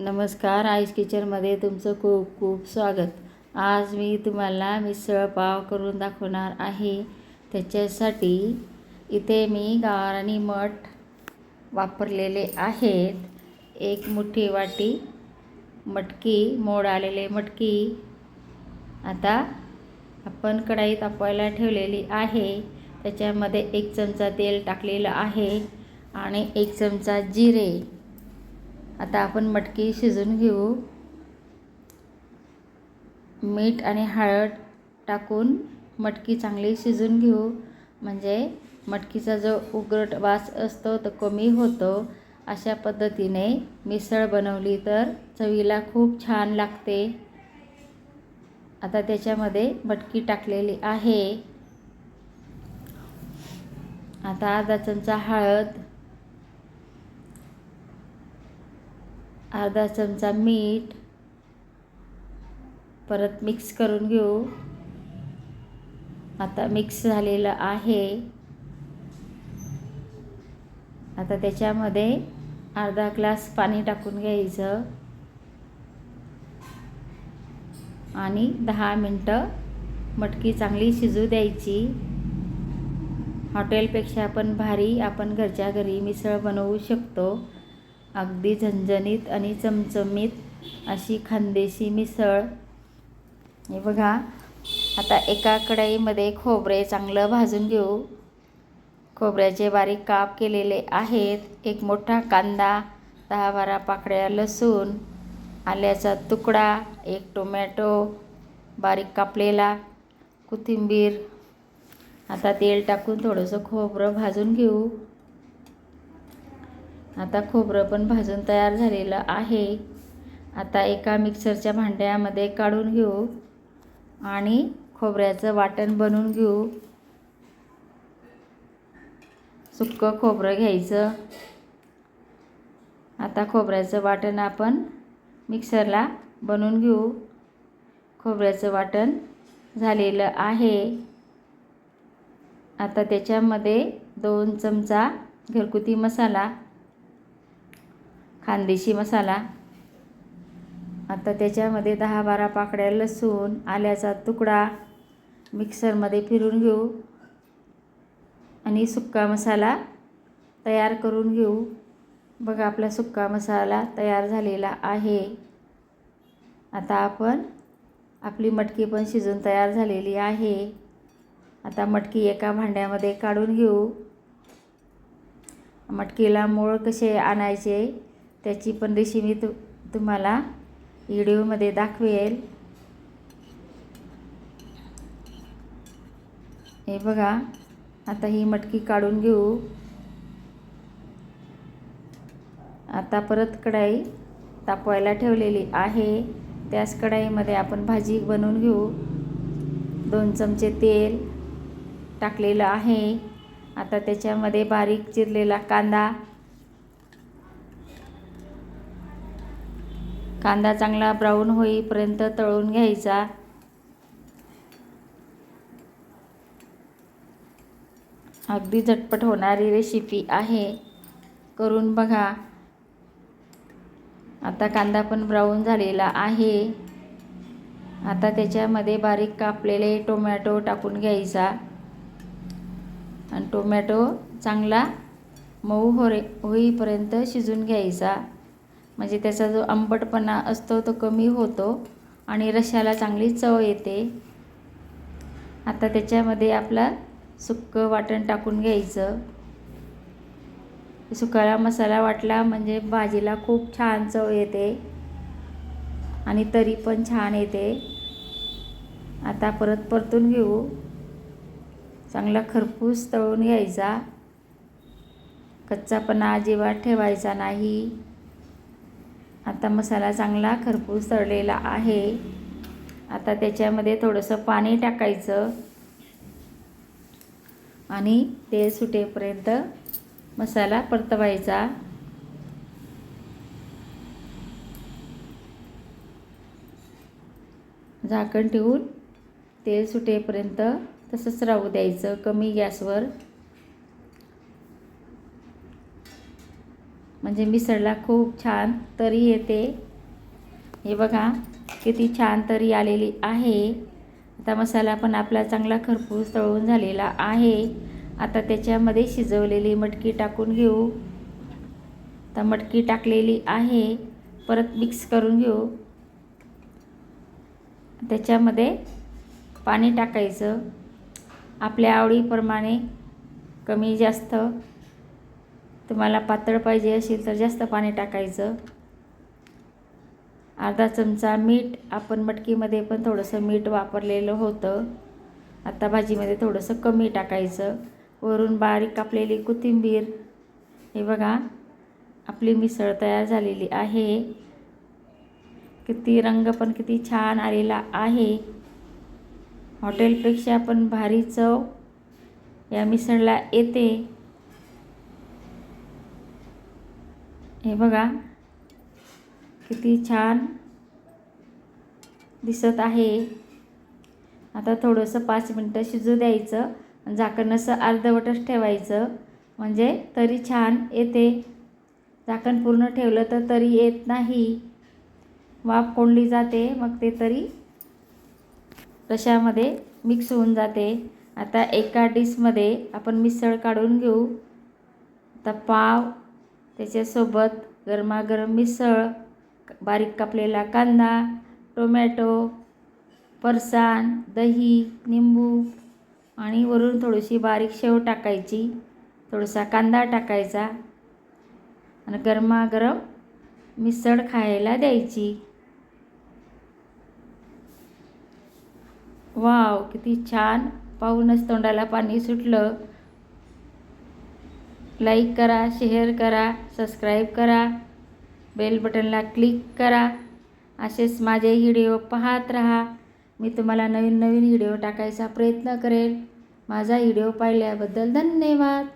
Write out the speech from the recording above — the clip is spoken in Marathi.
नमस्कार आईस किचनमध्ये तुमचं खूप खूप स्वागत. आज मी तुम्हाला मिसळ पाव करून दाखवणार आहे. त्याच्यासाठी इथे मी गावरानी मठ वापरलेले आहेत. एक मोठी वाटी मटकी मोड आलेले मटकी. आता आपण कढाई तापवायला ठेवलेली आहे. त्याच्यामध्ये एक चमचा तेल टाकलेलं आहे आणि एक चमचा जिरे. आता आपण मटकी शिजून घेऊ. मीठ आणि हळद टाकून मटकी चांगली शिजून घेऊ. म्हणजे मटकीचा जो उग्रट वास असतो तो कमी होतो. अशा पद्धतीने मिसळ बनवली तर चवीला खूप छान लागते. आता त्याच्यामध्ये मटकी टाकलेली आहे. आता अर्धा चमचा हळद अर्धा चमचा मीठ परत मिक्स करून घेऊ. आता मिक्स झालेलं आहे. आता त्याच्यामध्ये अर्धा ग्लास पाणी टाकून घ्यायचं. आणि दहा मिनटं मटकी चांगली शिजू द्यायची. हॉटेलपेक्षा पण भारी आपण घरच्या घरी मिसळ बनवू शकतो. अगदी झणझणीत आणि चमचमीत अशी खानदेशी मिसळ. हे बघा आता एका कढईमध्ये खोबरे चांगलं भाजून घेऊ. खोबऱ्याचे बारीक काप केलेले आहेत. एक मोठा कांदा दहा बारा पाकळ्या लसूण आल्याचा तुकडा एक टोमॅटो बारीक कापलेला कोथिंबीर. आता तेल टाकून थोडंसं खोबरं भाजून घेऊ. आता खोबरं पण भाजून तयार झालेलं आहे. आता एका मिक्सरच्या भांड्यामध्ये काढून घेऊ आणि खोबऱ्याचं वाटण बनवून घेऊ. सुक्कं खोबरं घ्यायचं. आता खोबऱ्याचं वाटण आपण मिक्सरला बनवून घेऊ. खोबऱ्याचं वाटण झालेलं आहे. आता त्याच्यामध्ये दोन चमचा घरगुती मसाला खानदेशी मसाला. आता त्याच्यामध्ये दहा बारा पाकड्या लसूण आल्याचा तुकडा मिक्सरमध्ये फिरून घेऊ. आणि सुक्का मसाला तयार करून घेऊ. बघा आपला सुक्का मसाला तयार झालेला आहे. आता आपण आपली मटकी पण शिजून तयार झालेली आहे. आता मटकी एका भांड्यामध्ये काढून घेऊ. मटकीला मूळ कसे आणायचे त्याची पण रेसिपी तु तुम्हाला व्हिडिओमध्ये दाखवेल. हे बघा आता ही मटकी काढून घेऊ. आता परत कढाई तापवायला ठेवलेली आहे. त्याच कढाईमध्ये आपण भाजी बनवून घेऊ. दोन चमचे तेल टाकलेलं आहे. आता त्याच्यामध्ये बारीक चिरलेला कांदा कांदा चांगला ब्राऊन होईपर्यंत तळून घ्यायचा. अगदी झटपट होणारी रेसिपी आहे. करून बघा. आता कांदा पण ब्राऊन झालेला आहे. आता त्याच्यामध्ये बारीक कापलेले टोमॅटो टाकून घ्यायचा. आणि टोमॅटो चांगला मऊ होरे होईपर्यंत शिजून घ्यायचा. म्हणजे त्याचा जो आंबटपणा असतो तो कमी होतो आणि रशाला चांगली चव येते. आता त्याच्यामध्ये आपला सुक्कं वाटण टाकून घ्यायचं. सुकाळा मसाला वाटला म्हणजे भाजीला खूप छान चव येते आणि तरी पण छान येते. आता परत परतून घेऊ. चांगला खरपूस तळून घ्यायचा. कच्चापणा अजिबात ठेवायचा नाही. आता मसाला चांगला खरपूस तळलेला आहे. आता त्याच्यामध्ये थोडंसं पाणी टाकायचं. आणि तेल सुटेपर्यंत मसाला परतवायचा. झाकण ठेवून तेल सुटेपर्यंत तसंच राहू द्यायचं. कमी गॅसवर. म्हणजे मिसळला खूप छान तरी येते. हे बघा किती छान तरी आलेली आहे. आता मसाला पण आपला चांगला खरपूस तळून झालेला आहे. आता त्याच्यामध्ये शिजवलेली मटकी टाकून घेऊ. आता मटकी टाकलेली आहे परत मिक्स करून घेऊ. त्याच्यामध्ये पाणी टाकायचं. आपल्या आवडीप्रमाणे कमी जास्त तुम्हाला पातळ पाहिजे असेल तर जास्त पाणी टाकायचं. अर्धा चमचा मीठ आपण मटकीमध्ये पण थोडंसं मीठ वापरलेलं होतं. आता भाजीमध्ये थोडंसं कमी टाकायचं. वरून बारीक कापलेली कोथिंबीर. हे बघा आपली मिसळ तयार झालेली आहे. किती रंग पण किती छान आलेला आहे. हॉटेलपेक्षा पण भारी चव या मिसळला येते. हे बघा. किती छान दिसत आहे. आता थोडंसं पाच मिनटं शिजू द्यायचं. आणि झाकण असं अर्धवटच ठेवायचं. म्हणजे तरी छान येते. झाकण पूर्ण ठेवलं तर तरी येत नाही. वाफ कोंडली जाते. मग ते तरी रशामध्ये मिक्स होऊन जाते. आता एका डिशमध्ये आपण मिसळ काढून घेऊ. आता पाव त्याच्यासोबत गरमागरम मिसळ बारीक कापलेला कांदा टोमॅटो फरसाण दही निंबू आणि वरून थोडीशी बारीक शेव टाकायची. थोडासा कांदा टाकायचा आणि गरमागरम मिसळ खायला द्यायची. वाव किती छान! पाहूनच तोंडाला पाणी सुटलं. लाईक करा शेअर करा सबस्क्राईब करा बेल बटनला क्लिक करा. असेच माझे व्हिडिओ पाहत राहा. मी तुम्हाला नवीन नवीन व्हिडिओ टाकायचा प्रयत्न करेल. माझा व्हिडिओ पाहिल्याबद्दल धन्यवाद.